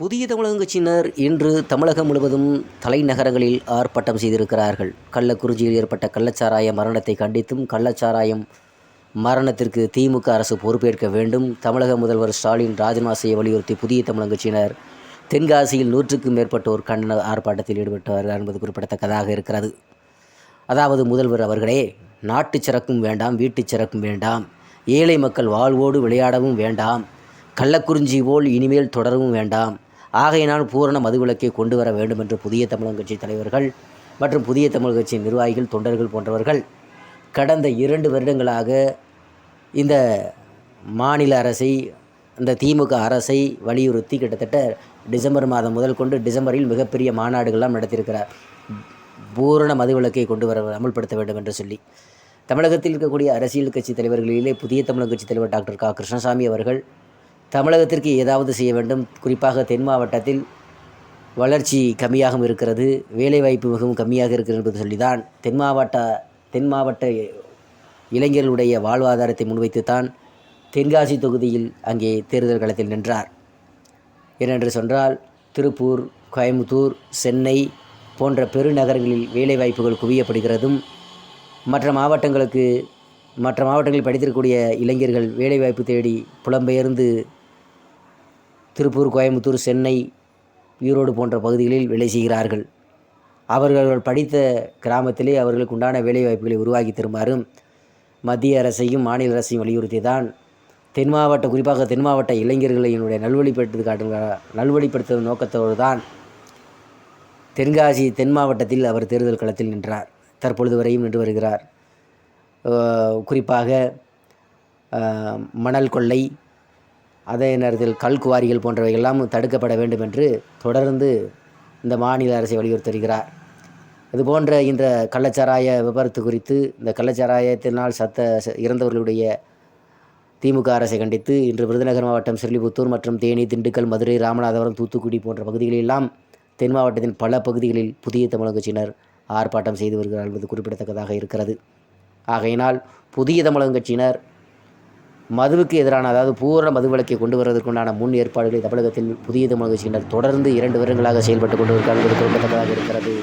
புதிய தமிழக கட்சியினர் இன்று தமிழகம் முழுவதும் தலைநகரங்களில் ஆர்ப்பாட்டம் செய்திருக்கிறார்கள். கள்ளக்குறிச்சியில் ஏற்பட்ட கள்ளச்சாராய மரணத்தை கண்டித்தும் கள்ளச்சாராயம் மரணத்திற்கு திமுக அரசு பொறுப்பேற்க வேண்டும். தமிழக முதல்வர் ஸ்டாலின் ராஜினாமா செய்ய வலியுறுத்தி புதிய தமிழக கட்சியினர் தென்காசியில் நூற்றுக்கும் மேற்பட்டோர் கண்டன ஆர்ப்பாட்டத்தில் ஈடுபட்டார்கள் என்பது குறிப்பிடத்தக்கதாக இருக்கிறது. அதாவது முதல்வர் அவர்களே நாட்டுச் சிறக்கும் வேண்டாம் வீட்டுச் சிறக்கும் வேண்டாம் ஏழை மக்கள் வாழ்வோடு விளையாடவும் வேண்டாம் கள்ளக்குறிஞ்சி போல் இனிமேல் தொடரவும் வேண்டாம் ஆகையினால் பூரண மதுவிலக்கை கொண்டு வர வேண்டும் என்று புதிய தமிழக கட்சி தலைவர்கள் மற்றும் புதிய தமிழக கட்சி நிர்வாகிகள் தொண்டர்கள் போன்றவர்கள் கடந்த இரண்டு வருடங்களாக இந்த மாநில அரசை இந்த திமுக அரசை வலியுறுத்தி கிட்டத்தட்ட டிசம்பர் மாதம் முதல் கொண்டு டிசம்பரில் மிகப்பெரிய மாநாடுகள்லாம் நடத்தியிருக்கிறார். பூரண மதுவிலக்கை கொண்டு வர அமல்படுத்த வேண்டும் என்று சொல்லி. தமிழகத்தில் இருக்கக்கூடிய அரசியல் கட்சி தலைவர்களிலே புதிய தமிழக கட்சி தலைவர் டாக்டர் க. கிருஷ்ணசாமி அவர்கள் தமிழகத்திற்கு ஏதாவது செய்ய வேண்டும். குறிப்பாக தென் மாவட்டத்தில் வளர்ச்சி கம்மியாகவும் இருக்கிறது. வேலைவாய்ப்பு மிகவும் கம்மியாக இருக்கிறது என்பது சொல்லிதான் தென் மாவட்ட தென் மாவட்ட இளைஞர்களுடைய வாழ்வாதாரத்தை முன்வைத்துத்தான் தென்காசி தொகுதியில் அங்கே தேர்தல் களத்தில் நின்றார். ஏனென்று சொன்னால் திருப்பூர் கோயம்புத்தூர் சென்னை போன்ற பெருநகரங்களில் வேலைவாய்ப்புகள் குவியப்படுகிறதும் மற்ற மாவட்டங்களுக்கு மற்ற மாவட்டங்களில் படித்திருக்கக்கூடிய இளைஞர்கள் வேலைவாய்ப்பு தேடி புலம்பெயர்ந்து திருப்பூர் கோயம்புத்தூர் சென்னை ஈரோடு போன்ற பகுதிகளில் வேலை செய்கிறார்கள். அவர்கள் படித்த கிராமத்திலே அவர்களுக்கு உண்டான வேலைவாய்ப்புகளை உருவாக்கி தருமாறும் மத்திய அரசையும் மாநில அரசையும் வலியுறுத்தி தான் தென் மாவட்ட குறிப்பாக தென் மாவட்ட இளைஞர்களை என்னுடைய நல்வழிப்படுத்தி காட்டு நல்வழிப்படுத்தும் நோக்கத்தோடு தான் தென்காசி தென் மாவட்டத்தில் அவர் தேர்தல் களத்தில் நின்றார். தற்பொழுது வரையும் நின்று வருகிறார். குறிப்பாக மணல் கொள்ளை அதே நேரத்தில் கல் குவாரிகள் போன்றவைகள்லாம் தடுக்கப்பட வேண்டும் என்று தொடர்ந்து இந்த மாநில அரசை வலியுறுத்தி வருகிறார் இது போன்ற இந்த கள்ளச்சாராய விபரத்து குறித்து இந்த கள்ளச்சாராயத்தினால் சத்த இறந்தவர்களுடைய திமுக அரசை கண்டித்து இன்று விருதுநகர் மாவட்டம் ஸ்ரீலிபுத்தூர் மற்றும் தேனி திண்டுக்கல் மதுரை ராமநாதபுரம் தூத்துக்குடி போன்ற பகுதிகளிலெல்லாம் தென் மாவட்டத்தின் பல பகுதிகளில் புதிய தமிழக கட்சியினர் ஆர்ப்பாட்டம் செய்து வருகிறார்கள் என்பது குறிப்பிடத்தக்கதாக இருக்கிறது. ஆகையினால் புதிய தமிழக கட்சியினர் மதுவுக்கு எதிரான அதாவது பூரண மதுவிலக்கை கொண்டு வருவதற்குண்டான முன் ஏற்பாடுகளை தமிழகத்தில் புதிய தமிழக கட்சியினர் தொடர்ந்து இரண்டு வருடங்களாக செயல்பட்டு கொண்டு வருகிறார்கள் குறிப்பிடத்தக்கதாக இருக்கிறது.